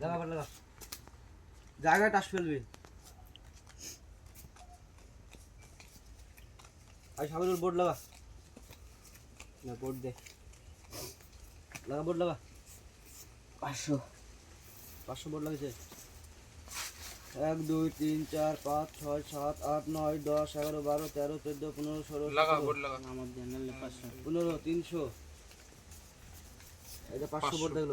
লাগা আবার লাগা জায়গায় টাস ফেলবি। আর সামনের বোর্ড লাগা। না বোর্ড দে। লাগা বোর্ড লাগা। পাঁচশো। পাঁচশো বোর্ড লাগছে এক দুই তিন চার পাঁচ ছয় সাত আট নয় দশ এগারো বারো তেরো চোদ্দ পনেরো ষোলো লাগা সতেরো, বোর্ড লাগা। আমার পাঁচশো। পনেরো তিনশো। এটা পাঁচশো বোর্ড দেখল।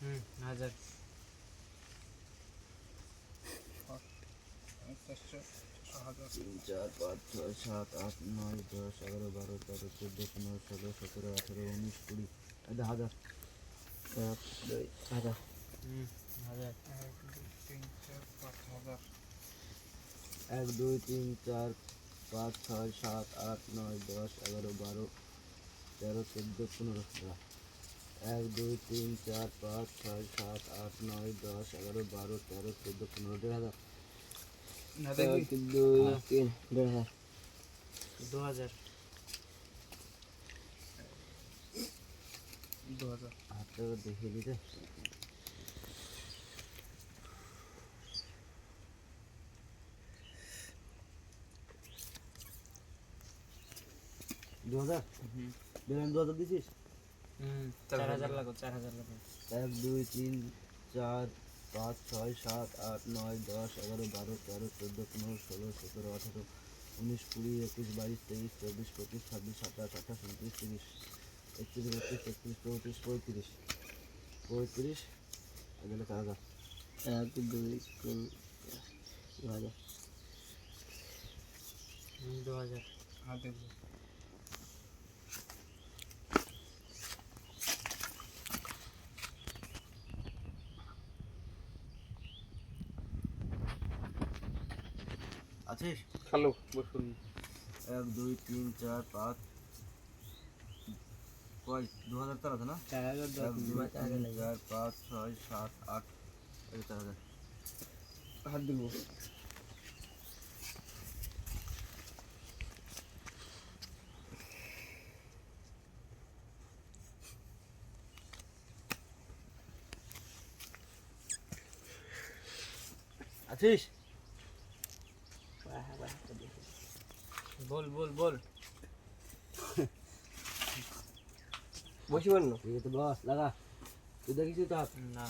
হুম হাজার চার পাঁচ ছয় সাত আট নয় দশ এগারো বারো তেরো চোদ্দ পনেরো ষোলো সতেরো আঠারো উনিশ কুড়ি। হাজার। এক দুই হাজার। এক দুই তিন চার পাঁচ ছয় সাত আট নয় দশ এগারো বারো তেরো চোদ্দ পনেরো। এক দুই তিন চার পাঁচ ছয় সাত আট নয় দশ এগারো বারো তেরো চোদ্দ পনেরো দেড় হাজার না দেখি এক দুই তিন দেড় হাজার দু হাজার দু হাজার হাত টাকা দেখিয়ে দিতে দু হাজার দিলাম দু হাজার দিছিস হুম চার চার হাজার। লাগো চার হাজার লাগো এক দুই তিন চার পাঁচ ছয় সাত আট নয় দশ এগারো বারো তেরো চোদ্দ পনেরো ষোলো সতেরো আঠারো উনিশ কুড়ি একুশ বাইশ তেইশ চব্বিশ পঁচিশ ছাব্বিশ সাতাশ আঠাশ উনত্রিশ তিরিশ একত্রিশ বত্রিশ তেত্রিশ চৌত্রিশ পঁয়ত্রিশ পঁয়ত্রিশ এগুলো চার হাজার এক দুই তিন দু হাজার দু হাজার হ্যাঁ আছিস? খালো বসুন। এক দুই তিন চার পাঁচ। কয়? দু হাজার চার আছে না? চার হাজার এক দুই তিন চার পাঁচ ছয় সাত আট এই চার হাজার হাত দিব। আছিস? বল বল বল বসি বল না। ঠিক আছে বস লাগা তুই দেখিস তো হাত না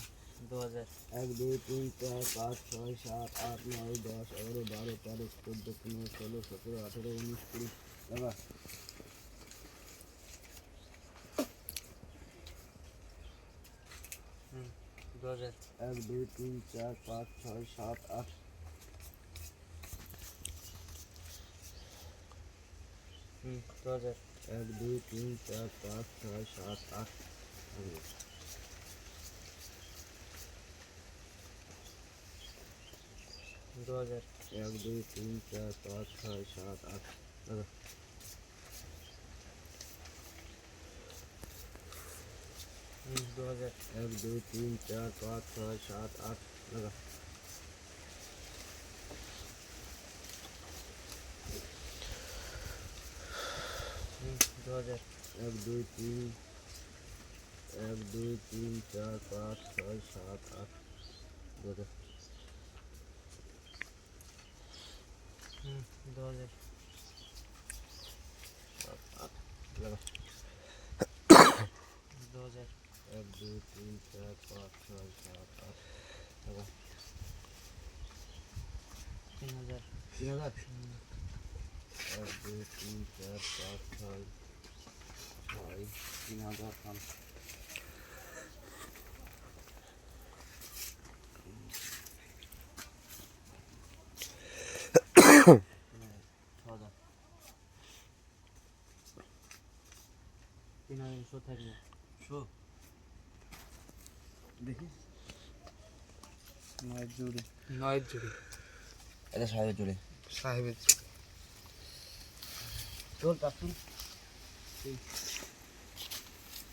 দু হাজার এক দুই তিন চার পাঁচ ছয় সাত আট নয় দশ এগারো বারো তেরো চোদ্দ পনেরো ষোলো সতেরো আঠেরো উনিশ কুড়ি লাগা হুম দু হাজার এক দুই তিন চার পাঁচ ছয় সাত আট হুম দু হাজার এক দুই তিন চার পাঁচ ছয় সাত আট দু হাজার। এক দুই তিন চার পাঁচ ছয় সাত আট দু হাজার। এক দুই তিন চার পাঁচ ছয় সাত আট লাগা হুম দু হাজার এক দুই তিন এক দুই তিন চার পাঁচ ছয় সাত আট দু হাজার। হুম দু হাজার। সাত আট দু হাজার। এক দুই তিন চার পাঁচ ছয় সাত আট তিন হাজার। তিন হাজার? এক দুই তিন চার পাঁচ ছয় ছ হাজার তিন হাজার শো থাকবে শো দেখি। নয় জুড়ি নয় জুড়ি এটা সাহেবের জোরে। সাহেবের জুড়ি চল কাকুন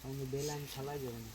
আমাকে বেলাইন না